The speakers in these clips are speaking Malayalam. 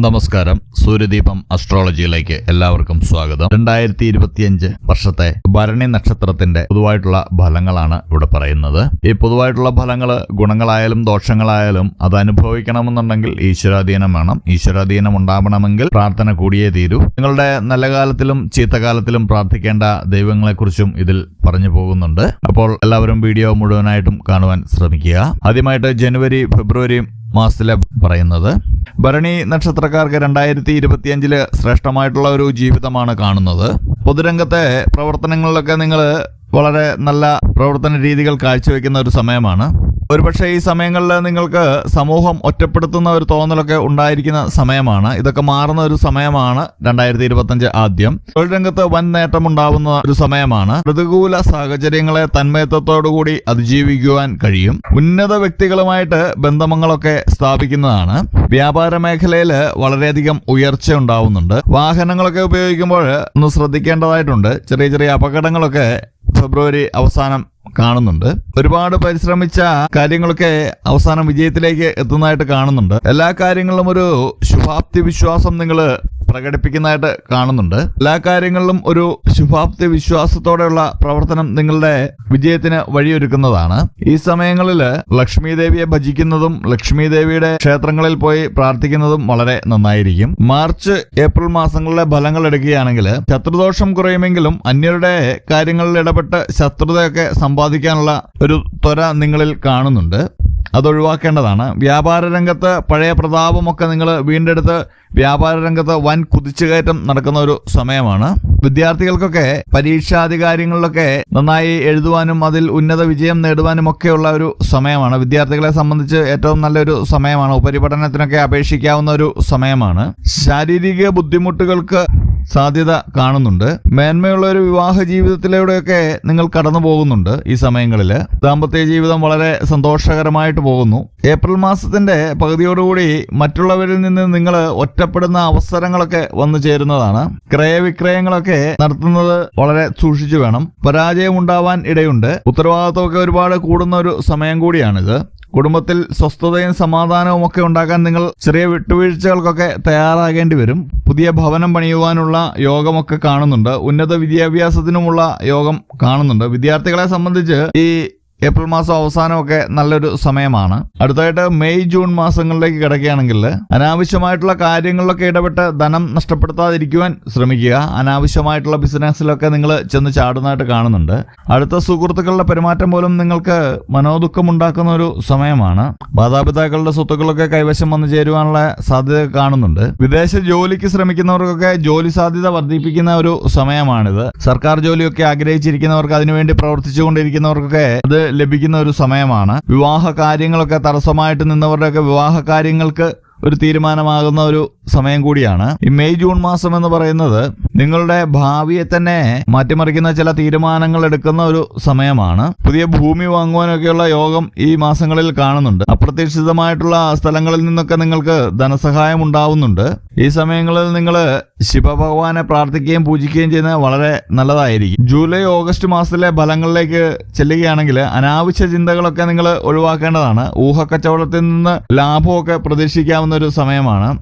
നമസ്കാരം. സൂര്യദീപം അസ്ട്രോളജിയിലേക്ക് എല്ലാവർക്കും സ്വാഗതം. രണ്ടായിരത്തി ഇരുപത്തിയഞ്ച് വർഷത്തെ ഭരണി നക്ഷത്രത്തിന്റെ പൊതുവായിട്ടുള്ള ഫലങ്ങളാണ് ഇവിടെ പറയുന്നത്. ഈ പൊതുവായിട്ടുള്ള ഫലങ്ങൾ ഗുണങ്ങളായാലും ദോഷങ്ങളായാലും അത് അനുഭവിക്കണമെന്നുണ്ടെങ്കിൽ ഈശ്വരാധീനം വേണം. ഈശ്വരാധീനം ഉണ്ടാവണമെങ്കിൽ പ്രാർത്ഥന കൂടിയേ തീരൂ. നിങ്ങളുടെ നല്ല കാലത്തിലും ചീത്തകാലത്തിലും പ്രാർത്ഥിക്കേണ്ട ദൈവങ്ങളെക്കുറിച്ചും ഇതിൽ പറഞ്ഞു പോകുന്നുണ്ട്. അപ്പോൾ എല്ലാവരും വീഡിയോ മുഴുവനായിട്ടും കാണുവാൻ ശ്രമിക്കുക. ആദ്യമായിട്ട് ജനുവരി ഫെബ്രുവരി മാസത്തിലെ പറയുന്നത്. ഭരണി നക്ഷത്രക്കാർക്ക് രണ്ടായിരത്തി ഇരുപത്തിയഞ്ചിൽ ശ്രേഷ്ഠമായിട്ടുള്ള ഒരു ജീവിതമാണ് കാണുന്നത്. പൊതുരംഗത്തെ പ്രവർത്തനങ്ങളിലൊക്കെ നിങ്ങൾ വളരെ നല്ല പ്രവർത്തന രീതികൾ കാഴ്ചവെക്കുന്ന ഒരു സമയമാണ്. ഒരുപക്ഷെ ഈ സമയങ്ങളിൽ നിങ്ങൾക്ക് സമൂഹം ഒറ്റപ്പെടുത്തുന്ന ഒരു തോന്നലൊക്കെ ഉണ്ടായിരിക്കുന്ന സമയമാണ്. ഇതൊക്കെ മാറുന്ന ഒരു സമയമാണ് രണ്ടായിരത്തി ഇരുപത്തഞ്ച് ആദ്യം. തൊഴിൽ രംഗത്ത് വൻ നേട്ടമുണ്ടാവുന്ന ഒരു സമയമാണ്. പ്രതികൂല സാഹചര്യങ്ങളെ തന്മയത്വത്തോടുകൂടി അതിജീവിക്കുവാൻ കഴിയും. ഉന്നത വ്യക്തികളുമായിട്ട് ബന്ധമങ്ങളൊക്കെ സ്ഥാപിക്കുന്നതാണ്. വ്യാപാര മേഖലയിൽ വളരെയധികം ഉയർച്ച ഉണ്ടാവുന്നുണ്ട്. വാഹനങ്ങളൊക്കെ ഉപയോഗിക്കുമ്പോൾ ഒന്ന് ശ്രദ്ധിക്കേണ്ടതായിട്ടുണ്ട്. ചെറിയ ചെറിയ അപകടങ്ങളൊക്കെ ഫെബ്രുവരി അവസാനം കാണുന്നുണ്ട്. ഒരുപാട് പരിശ്രമിച്ച കാര്യങ്ങളൊക്കെ അവസാനം വിജയത്തിലേക്ക് എത്തുന്നതായിട്ട് കാണുന്നുണ്ട്. എല്ലാ കാര്യങ്ങളിലും ഒരു ശുഭാപ്തി വിശ്വാസം നിങ്ങൾ പ്രകടിപ്പിക്കുന്നതായിട്ട് കാണുന്നുണ്ട്. എല്ലാ കാര്യങ്ങളിലും ഒരു ശുഭാപ്തി വിശ്വാസത്തോടെയുള്ള പ്രവർത്തനം നിങ്ങളുടെ വിജയത്തിന് വഴിയൊരുക്കുന്നതാണ്. ഈ സമയങ്ങളിൽ ലക്ഷ്മി ദേവിയെ ഭജിക്കുന്നതും ലക്ഷ്മി ദേവിയുടെ ക്ഷേത്രങ്ങളിൽ പോയി പ്രാർത്ഥിക്കുന്നതും വളരെ നന്നായിരിക്കും. മാർച്ച് ഏപ്രിൽ മാസങ്ങളിലെ ഫലങ്ങൾ എടുക്കുകയാണെങ്കിൽ ശത്രുദോഷം കുറയുമെങ്കിലും അന്യരുടെ കാര്യങ്ങളിൽ ഇടപെട്ട് ശത്രുതയൊക്കെ സമ്പാദിക്കാനുള്ള ഒരു ത്വര നിങ്ങളിൽ കാണുന്നുണ്ട്. അതൊഴിവാക്കേണ്ടതാണ്. വ്യാപാര രംഗത്ത് പഴയ പ്രതാപമൊക്കെ നിങ്ങൾ വീണ്ടെടുത്ത് വ്യാപാര രംഗത്ത് വൻ കുതിച്ചുകയറ്റം നടക്കുന്ന ഒരു സമയമാണ്. വിദ്യാർത്ഥികൾക്കൊക്കെ പരീക്ഷാധികാരികളിലൊക്കെ നന്നായി എഴുതുവാനും അതിൽ ഉന്നത വിജയം നേടുവാനും ഒക്കെയുള്ള ഒരു സമയമാണ്. വിദ്യാർത്ഥികളെ സംബന്ധിച്ച് ഏറ്റവും നല്ലൊരു സമയമാണ്. ഉപരിപഠനത്തിനൊക്കെ അപേക്ഷിക്കാവുന്ന ഒരു സമയമാണ്. ശാരീരിക ബുദ്ധിമുട്ടുകൾക്ക് സാധ്യത കാണുന്നുണ്ട്. മേന്മയുള്ള ഒരു വിവാഹ ജീവിതത്തിലൂടെയൊക്കെ നിങ്ങൾ കടന്നു പോകുന്നുണ്ട് ഈ സമയങ്ങളിൽ ദാമ്പത്യ ജീവിതം വളരെ സന്തോഷകരമായിട്ട് പോകുന്നു. ഏപ്രിൽ മാസത്തിന്റെ പകുതിയോടുകൂടി മറ്റുള്ളവരിൽ നിന്ന് നിങ്ങൾ ഒറ്റപ്പെടുന്ന അവസരങ്ങളൊക്കെ വന്നു ചേരുന്നതാണ്. ക്രയവിക്രയങ്ങളൊക്കെ നടത്തുന്നത് വളരെ സൂക്ഷിച്ചു വേണം. പരാജയം ഉണ്ടാവാൻ ഇടയുണ്ട്. ഉത്തരവാദിത്വമൊക്കെ ഒരുപാട് കൂടുന്ന ഒരു സമയം കൂടിയാണിത്. കുടുംബത്തിൽ സ്വസ്ഥതയും സമാധാനവും ഒക്കെ ഉണ്ടാക്കാൻ നിങ്ങൾ ചെറിയ വിട്ടുവീഴ്ചകൾക്കൊക്കെ തയ്യാറാകേണ്ടി വരും. പുതിയ ഭവനം പണിയുവാനുള്ള യോഗമൊക്കെ കാണുന്നുണ്ട്. ഉന്നത വിദ്യാഭ്യാസത്തിനുമുള്ള യോഗം കാണുന്നുണ്ട്. വിദ്യാർത്ഥികളെ സംബന്ധിച്ച് ഈ ഏപ്രിൽ മാസം അവസാനമൊക്കെ നല്ലൊരു സമയമാണ്. അടുത്തായിട്ട് മെയ് ജൂൺ മാസങ്ങളിലേക്ക് കിടക്കുകയാണെങ്കിൽ അനാവശ്യമായിട്ടുള്ള കാര്യങ്ങളിലൊക്കെ ഇടപെട്ട് ധനം നഷ്ടപ്പെടുത്താതിരിക്കുവാൻ ശ്രമിക്കുക. അനാവശ്യമായിട്ടുള്ള ബിസിനസ്സിലൊക്കെ നിങ്ങൾ ചെന്ന് ചാടുന്നതായിട്ട് കാണുന്നുണ്ട്. അടുത്ത സുഹൃത്തുക്കളുടെ പെരുമാറ്റം പോലും നിങ്ങൾക്ക് മനോദുഃഖം ഉണ്ടാക്കുന്ന ഒരു സമയമാണ്. മാതാപിതാക്കളുടെ സ്വത്തുക്കളൊക്കെ കൈവശം വന്നു ചേരുവാനുള്ള സാധ്യത കാണുന്നുണ്ട്. വിദേശ ജോലിക്ക് ശ്രമിക്കുന്നവർക്കൊക്കെ ജോലി സാധ്യത വർദ്ധിപ്പിക്കുന്ന ഒരു സമയമാണിത്. സർക്കാർ ജോലിയൊക്കെ ആഗ്രഹിച്ചിരിക്കുന്നവർക്ക് അതിനുവേണ്ടി പ്രവർത്തിച്ചുകൊണ്ടിരിക്കുന്നവർക്കൊക്കെ അത് ലഭിക്കുന്ന ഒരു സമയമാണ്. വിവാഹ കാര്യങ്ങളൊക്കെ തടസ്സമായിട്ട് നിന്നവരുടെയൊക്കെ വിവാഹ കാര്യങ്ങൾക്ക് ഒരു തീരുമാനമാകുന്ന ഒരു സമയം കൂടിയാണ്. ഈ മെയ് ജൂൺ മാസം എന്ന് പറയുന്നത് നിങ്ങളുടെ ഭാവിയെ തന്നെ മാറ്റിമറിക്കുന്ന ചില തീരുമാനങ്ങൾ എടുക്കുന്ന ഒരു സമയമാണ്. പുതിയ ഭൂമി വാങ്ങുവാനൊക്കെയുള്ള യോഗം ഈ മാസങ്ങളിൽ കാണുന്നുണ്ട്. അപ്രതീക്ഷിതമായിട്ടുള്ള സ്ഥലങ്ങളിൽ നിന്നൊക്കെ നിങ്ങൾക്ക് ധനസഹായം ഉണ്ടാവുന്നുണ്ട്. ഈ സമയങ്ങളിൽ നിങ്ങൾ ശിവഭഗവാനെ പ്രാർത്ഥിക്കുകയും പൂജിക്കുകയും ചെയ്യുന്നത് വളരെ നല്ലതായിരിക്കും. ജൂലൈ ഓഗസ്റ്റ് മാസത്തിലെ ഫലങ്ങളിലേക്ക് ചെല്ലുകയാണെങ്കിൽ അനാവശ്യ ചിന്തകളൊക്കെ നിങ്ങൾ ഒഴിവാക്കേണ്ടതാണ്. ഊഹക്കച്ചവടത്തിൽ നിന്ന് ലാഭമൊക്കെ പ്രതീക്ഷിക്കാവുന്ന ഒരു സമയമാണ്.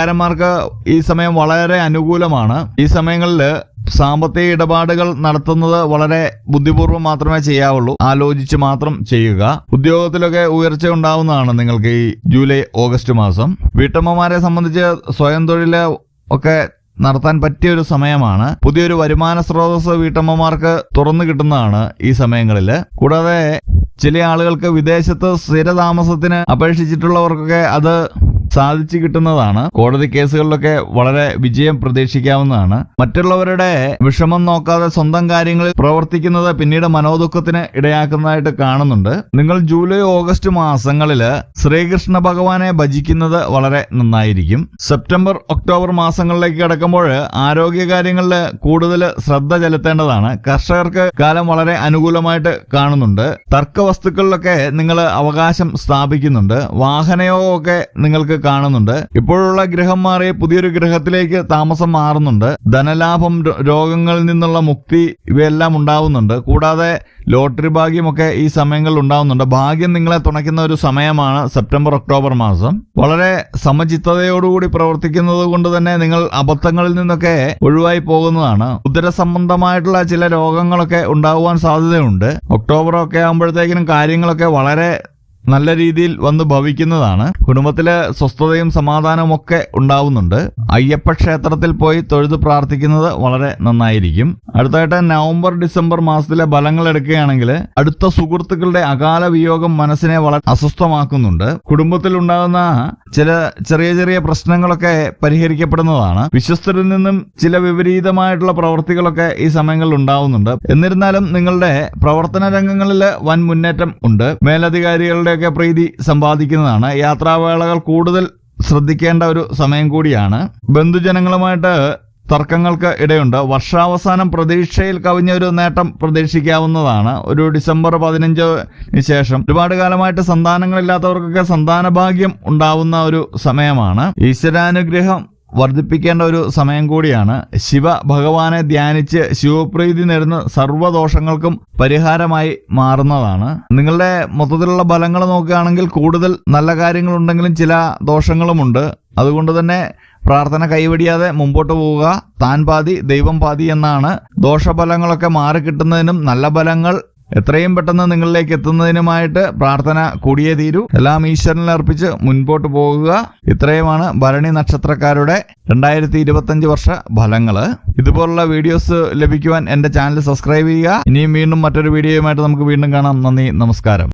കലാകാരന്മാർക്ക് ഈ സമയം വളരെ അനുകൂലമാണ്. ഈ സമയങ്ങളിൽ സാമ്പത്തിക ഇടപാടുകൾ നടത്തുന്നത് വളരെ ബുദ്ധിപൂർവം മാത്രമേ ചെയ്യാവുള്ളൂ. ആലോചിച്ച് മാത്രം ചെയ്യുക. ഉദ്യോഗത്തിലൊക്കെ ഉയർച്ച ഉണ്ടാവുന്നതാണ് നിങ്ങൾക്ക് ഈ ജൂലൈ ഓഗസ്റ്റ് മാസം. വീട്ടമ്മമാരെ സംബന്ധിച്ച് സ്വയം തൊഴിൽ ഒക്കെ നടത്താൻ പറ്റിയ ഒരു സമയമാണ്. പുതിയൊരു വരുമാന സ്രോതസ് വീട്ടമ്മമാർക്ക് തുറന്നു കിട്ടുന്നതാണ് ഈ സമയങ്ങളിൽ കൂടാതെ ചില ആളുകൾക്ക് വിദേശത്ത് സ്ഥിരതാമസത്തിന് അപേക്ഷിച്ചിട്ടുള്ളവർക്കൊക്കെ അത് സാധിച്ചു കിട്ടുന്നതാണ്. കോടതി കേസുകളിലൊക്കെ വളരെ വിജയം പ്രതീക്ഷിക്കാവുന്നതാണ്. മറ്റുള്ളവരുടെ വിഷമം നോക്കാതെ സ്വന്തം കാര്യങ്ങളിൽ പ്രവർത്തിക്കുന്നത് പിന്നീട് മനോദുഃഖത്തിന് ഇടയാക്കുന്നതായിട്ട് കാണുന്നുണ്ട്. നിങ്ങൾ ജൂലൈ ഓഗസ്റ്റ് മാസങ്ങളിൽ ശ്രീകൃഷ്ണ ഭഗവാനെ ഭജിക്കുന്നത് വളരെ നന്നായിരിക്കും. സെപ്റ്റംബർ ഒക്ടോബർ മാസങ്ങളിലേക്ക് കിടക്കുമ്പോൾ ആരോഗ്യ കാര്യങ്ങളിൽ കൂടുതൽ ശ്രദ്ധ ചെലുത്തേണ്ടതാണ്. കർഷകർക്ക് കാലം വളരെ അനുകൂലമായിട്ട് കാണുന്നുണ്ട്. തർക്ക വസ്തുക്കളിലൊക്കെ നിങ്ങൾ അവകാശം സ്ഥാപിക്കുന്നുണ്ട്. വാഹനയോഗമൊക്കെ നിങ്ങൾക്ക് കാണുന്നുണ്ട്. ഇപ്പോഴുള്ള ഗ്രഹം മാറി പുതിയൊരു ഗ്രഹത്തിലേക്ക് താമസം മാറുന്നുണ്ട്. ധനലാഭം രോഗങ്ങളിൽ നിന്നുള്ള മുക്തി ഇവയെല്ലാം ഉണ്ടാവുന്നുണ്ട്. കൂടാതെ ലോട്ടറി ഭാഗ്യമൊക്കെ ഈ സമയങ്ങളിൽ ഉണ്ടാവുന്നുണ്ട്. ഭാഗ്യം നിങ്ങളെ തുണയ്ക്കുന്ന ഒരു സമയമാണ് സെപ്റ്റംബർ ഒക്ടോബർ മാസം. വളരെ സമചിത്തതയോടുകൂടി പ്രവർത്തിക്കുന്നത് കൊണ്ട് തന്നെ നിങ്ങൾ അബദ്ധങ്ങളിൽ നിന്നൊക്കെ ഒഴിവായി പോകുന്നതാണ്. ഉദര സംബന്ധമായിട്ടുള്ള ചില രോഗങ്ങളൊക്കെ ഉണ്ടാകുവാൻ സാധ്യതയുണ്ട്. ഒക്ടോബർ ഒക്കെ ആകുമ്പോഴത്തേക്കിനും കാര്യങ്ങളൊക്കെ വളരെ നല്ല രീതിയിൽ വന്ന് ഭവിക്കുന്നതാണ്. കുടുംബത്തിലെ സ്വസ്ഥതയും സമാധാനവും ഒക്കെ ഉണ്ടാവുന്നുണ്ട്. അയ്യപ്പ ക്ഷേത്രത്തിൽ പോയി തൊഴുത് പ്രാർത്ഥിക്കുന്നത് വളരെ നന്നായിരിക്കും. അടുത്തായിട്ട് നവംബർ ഡിസംബർ മാസത്തിലെ ഫലങ്ങൾ എടുക്കുകയാണെങ്കിൽ അടുത്ത സുഹൃത്തുക്കളുടെ അകാല വിയോഗം മനസ്സിനെ വളരെ അസ്വസ്ഥമാക്കുന്നുണ്ട്. കുടുംബത്തിൽ ഉണ്ടാകുന്ന ചില ചെറിയ ചെറിയ പ്രശ്നങ്ങളൊക്കെ പരിഹരിക്കപ്പെടുന്നതാണ്. വിശ്വസ്തരിൽ നിന്നും ചില വിപരീതമായിട്ടുള്ള പ്രവൃത്തികളൊക്കെ ഈ സമയങ്ങളിൽ ഉണ്ടാവുന്നുണ്ട്. എന്നിരുന്നാലും നിങ്ങളുടെ പ്രവർത്തന രംഗങ്ങളിൽ വൻ മുന്നേറ്റം ഉണ്ട്. മേലധികാരികളുടെയൊക്കെ പ്രീതി സമ്പാദിക്കുന്നതാണ്. യാത്രാവേളകൾ കൂടുതൽ ശ്രദ്ധിക്കേണ്ട ഒരു സമയം കൂടിയാണ്. ബന്ധുജനങ്ങളുമായിട്ട് തർക്കങ്ങൾക്ക് ഇടയുണ്ട്. വർഷാവസാനം പ്രതീക്ഷയിൽ കവിഞ്ഞ ഒരു നേട്ടം പ്രതീക്ഷിക്കാവുന്നതാണ്. ഒരു ഡിസംബർ പതിനഞ്ചിന് ശേഷം ഒരുപാട് കാലമായിട്ട് സന്താനങ്ങളില്ലാത്തവർക്കൊക്കെ സന്താന ഭാഗ്യം ഉണ്ടാവുന്ന ഒരു സമയമാണ്. ഈശ്വരാനുഗ്രഹം വർദ്ധിപ്പിക്കേണ്ട ഒരു സമയം കൂടിയാണ്. ശിവ ഭഗവാനെ ധ്യാനിച്ച് ശിവപ്രീതി നേടുന്ന സർവദോഷങ്ങൾക്കും പരിഹാരമായി മാറുന്നതാണ്. നിങ്ങളുടെ മൊത്തത്തിലുള്ള ഫലങ്ങൾ നോക്കുകയാണെങ്കിൽ കൂടുതൽ നല്ല കാര്യങ്ങളുണ്ടെങ്കിലും ചില ദോഷങ്ങളുമുണ്ട്. അതുകൊണ്ട് തന്നെ പ്രാർത്ഥന കൈവടിയാതെ മുമ്പോട്ട് പോവുക. താൻ പാതി ദൈവം പാതി എന്നാണ് ദോഷഫലങ്ങളൊക്കെ മാറിക്കിട്ടുന്നതിനും നല്ല ഫലങ്ങൾ എത്രയും പെട്ടെന്ന് നിങ്ങളിലേക്ക് എത്തുന്നതിനുമായിട്ട് പ്രാർത്ഥന കൂടിയേ തീരൂ. എല്ലാം ഈശ്വരനിൽ അർപ്പിച്ച് മുൻപോട്ട് പോകുക. ഇത്രയുമാണ് ഭരണി നക്ഷത്രക്കാരുടെ രണ്ടായിരത്തി ഇരുപത്തഞ്ച് വർഷ ഫലങ്ങൾ ഇതുപോലുള്ള വീഡിയോസ് ലഭിക്കുവാൻ എന്റെ ചാനൽ സബ്സ്ക്രൈബ് ചെയ്യുക. ഇനിയും വീണ്ടും മറ്റൊരു വീഡിയോയുമായിട്ട് നമുക്ക് വീണ്ടും കാണാം. നന്ദി നമസ്കാരം.